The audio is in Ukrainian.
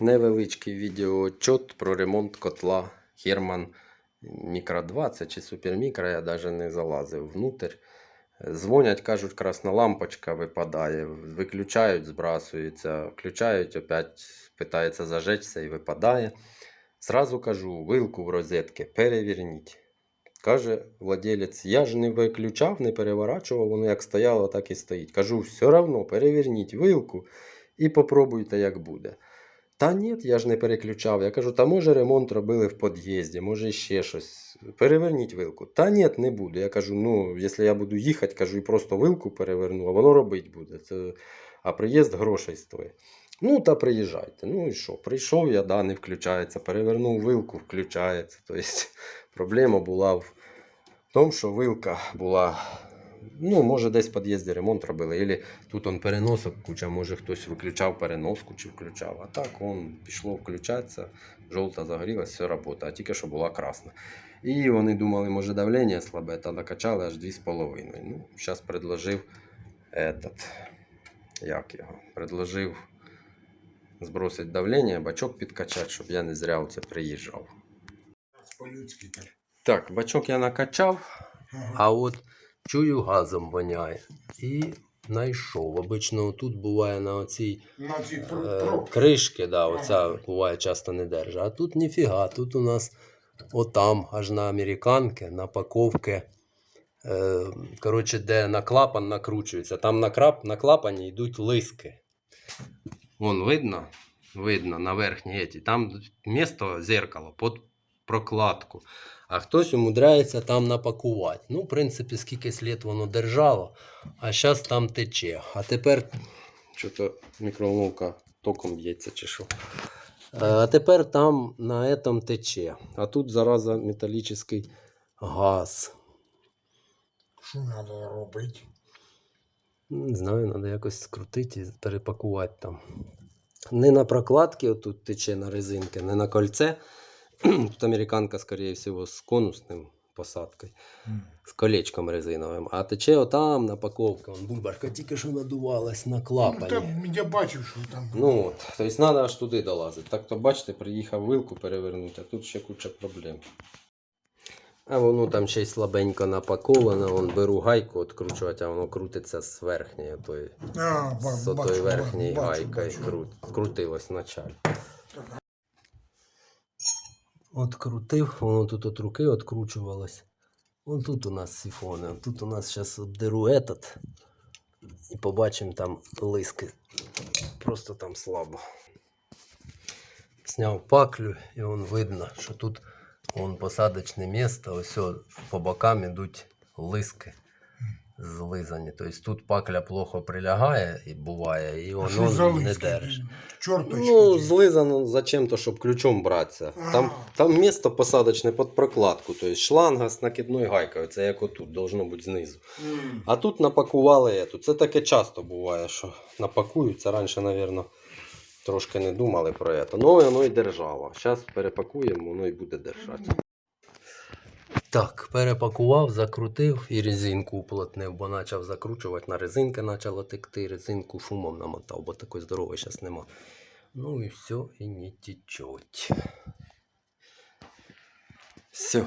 Невеличкий відеоотчет про ремонт котла Херман Мікро 20 чи Супермікро, я навіть не залазив внутрь. Дзвонять, кажуть, красна лампочка випадає, виключають, збрасується, включають, опять питається зажечься і випадає. Зразу кажу, вилку в розетки перевірніть. Каже владелець, я ж не виключав, не переворачував, воно як стояло, так і стоїть. Кажу, все одно перевірніть вилку і попробуйте, як буде. Та ні, я ж не переключав. Я кажу, та може ремонт робили в під'їзді, може ще щось. Переверніть вилку. Та ні, не буду. Я кажу, ну, якщо я буду їхати, кажу, і просто вилку переверну, а воно робить буде. Це... А приїзд грошей стоїть. Ну, та приїжджайте. Ну і що? Прийшов я, да, не включається. Перевернув вилку, включається. Тобто проблема була в тому, що вилка була. Ну, може, десь в під'їзді ремонт робили, або тут он переносок куча, може хтось виключав переноску чи включав. А так он пішло включатися, жовта загорілась, все робота, а тільки що була красна. І вони думали, може давлення слабе, та накачали аж 2,5. Ну, зараз предложив этот, як його, предложив збросити давлення, бачок підкачати, щоб я не зря оце приїжджав. По-людськи так. Так, бачок я накачав, Ага. а от чую газом воняє. І знайшов. Обично тут буває на оцій На ці е, кришки, да, оця буває часто не держить. А тут ніфіга, тут у нас отам, аж на американки, на паковки. Е, коротше, де на клапан накручується. Там на, крап, на клапані йдуть лиски. Вон видно? Видно на верхній еті. Там місто зеркало прокладку. А хтось умудряється там напакувати. Ну, в принципі, скільки слід воно держало, а зараз там тече. А тепер що-то мікроволновка током б'ється чи що. Е, А тепер там на этом тече. А тут зараза металічний газ. Що треба робити? Не знаю, треба якось скрутити і перепакувати там. Не на прокладки отут тече на резинки, не на кольце. Тут американка, скоріше всього, з конусним посадкою, з колечком резиновим. А тече отам на паковка. Вон бульбашка тільки що надувалась на Ну, там, я бачив, що там. Ну от, тобто треба аж туди долазити. Так то бачите, приїхав вилку перевернути, а тут ще куча проблем. А воно там ще й слабенько напаковано, вон беру гайку відкручувати, а воно крутиться з верхньої, тої, А, ба- з отої бачу, верхньої бачу, гайкою бачу. крут, крутилось вначалі. От крутив, воно тут от руки відкручувалось. Вон тут у нас сифони, тут у нас зараз обдеру этот. І побачимо там лиски. Просто там слабо. Сняв паклю, і вон видно, що тут вон посадочне місце, ось по бокам ідуть лиски злизані. Тобто тут пакля плохо прилягає і буває, і воно не держить. Чорточки. Ну, злизано зачем-то, щоб ключом братися. Там, там місто посадочне під прокладку, тобто шланга з накидною гайкою, це як отут, должно бути знизу. М. А тут напакували ету. Це таке часто буває, що напакуються. Раніше, мабуть, трошки не думали про це. Ну, воно і держало. Зараз перепакуємо, воно і буде держати. Так, перепакував, закрутив і резинку уплотнив, бо почав закручувати на резинки, почало текти, резинку шумом намотав, бо такої здорової зараз нема. Ну і все, і не течуть. Все.